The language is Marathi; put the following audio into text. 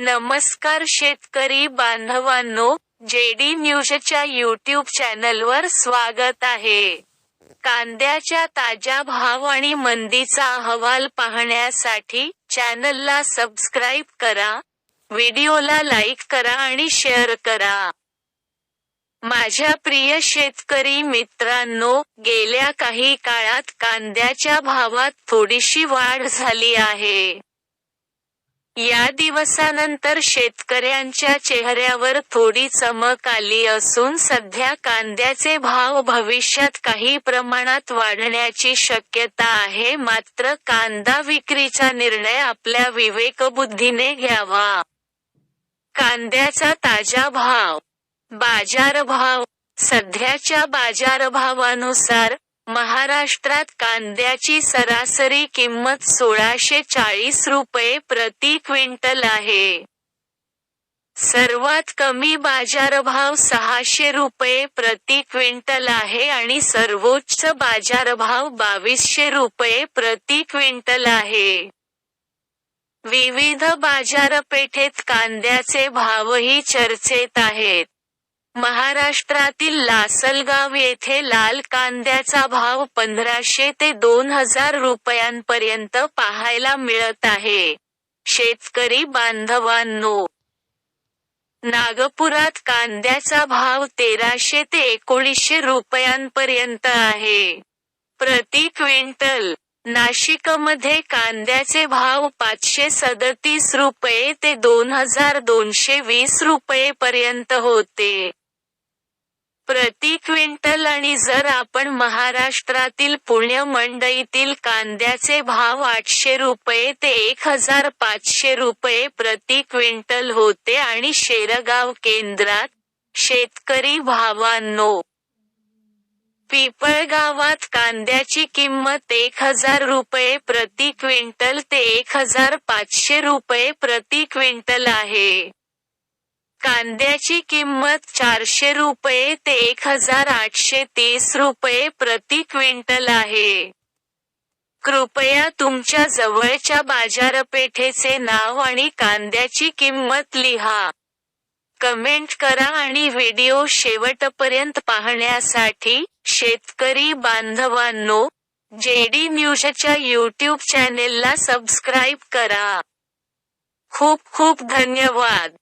नमस्कार शेतकरी बांधवांनो जेडी न्यूजच्या यूट्यूब चॅनलवर स्वागत आहे. कांद्याच्या ताज्या भाव आणि मंदीचा अहवाल पाहण्यासाठी चॅनलला सबस्क्राईब करा व्हिडिओला लाईक करा आणि शेअर करा. माझ्या प्रिय शेतकरी मित्रांनो गेल्या काही काळात कांद्याच्या भावात थोडीशी वाढ झाली आहे. या दिवसानंतर शेतकऱ्यांच्या चेहऱ्यावर थोडी चमक आली असून सध्या कांद्याचे भाव भविष्यात काही प्रमाणात वाढण्याची शक्यता आहे. मात्र कांदा विक्रीचा निर्णय आपल्या विवेकबुद्धीने घ्यावा. कांद्याचा ताजा भाव बाजारभाव सध्याच्या बाजारभावानुसार महाराष्ट्रात कांद्याची सरासरी किंमत सोळाशे चाळीस रुपये प्रति क्विंटल आहे. सर्वात कमी बाजारभाव सहाशे रुपये प्रति क्विंटल आहे आणि सर्वोच्च बाजारभाव बावीसशे रुपये प्रति क्विंटल आहे. विविध बाजारपेठेत कांद्याचे भावही चर्चेत आहेत. महाराष्ट्रातील लासलगाव येथे लाल कांद्याचा भाव पंधराशे ते दोन हजार रुपयांपर्यंत पाहायला मिळत आहे. शेतकरी बांधवांनो नागपुरात कांद्याचा भाव तेराशे ते एकोणीसशे रुपयांपर्यंत आहे. प्रति क्विंटल नाशिकमध्ये कांद्याचे भाव पाचशे सदतीस रुपये ते दोन हजार दोनशे वीस रुपये पर्यंत होते. क्विंटल आणि जर आपण महाराष्ट्रातील पुण्य मंडईतील कांद्याचे भाव आठशे रुपये ते एक हजार पाचशे रुपये प्रति क्विंटल होते आणि शेरगाव केंद्रात शेतकरी भावांनो पिपळगावात कांद्याची किंमत एक हजार रुपये प्रति क्विंटल ते एक हजार पाचशे रुपये प्रति क्विंटल आहे. कांद्याची किंमत चारशे रुपये ते एक हजार आठशे तीस रुपये प्रति क्विंटल आहे. कृपया तुमच्या जवळच्या बाजारपेठेचे नाव आणि कांद्याची किंमत लिहा. कमेंट करा आणि व्हिडिओ शेवटपर्यंत पाहण्यासाठी शेतकरी बांधवांनो जेडी न्यूजच्या यूट्यूब चॅनेलला सबस्क्राईब करा. खूप खूप धन्यवाद.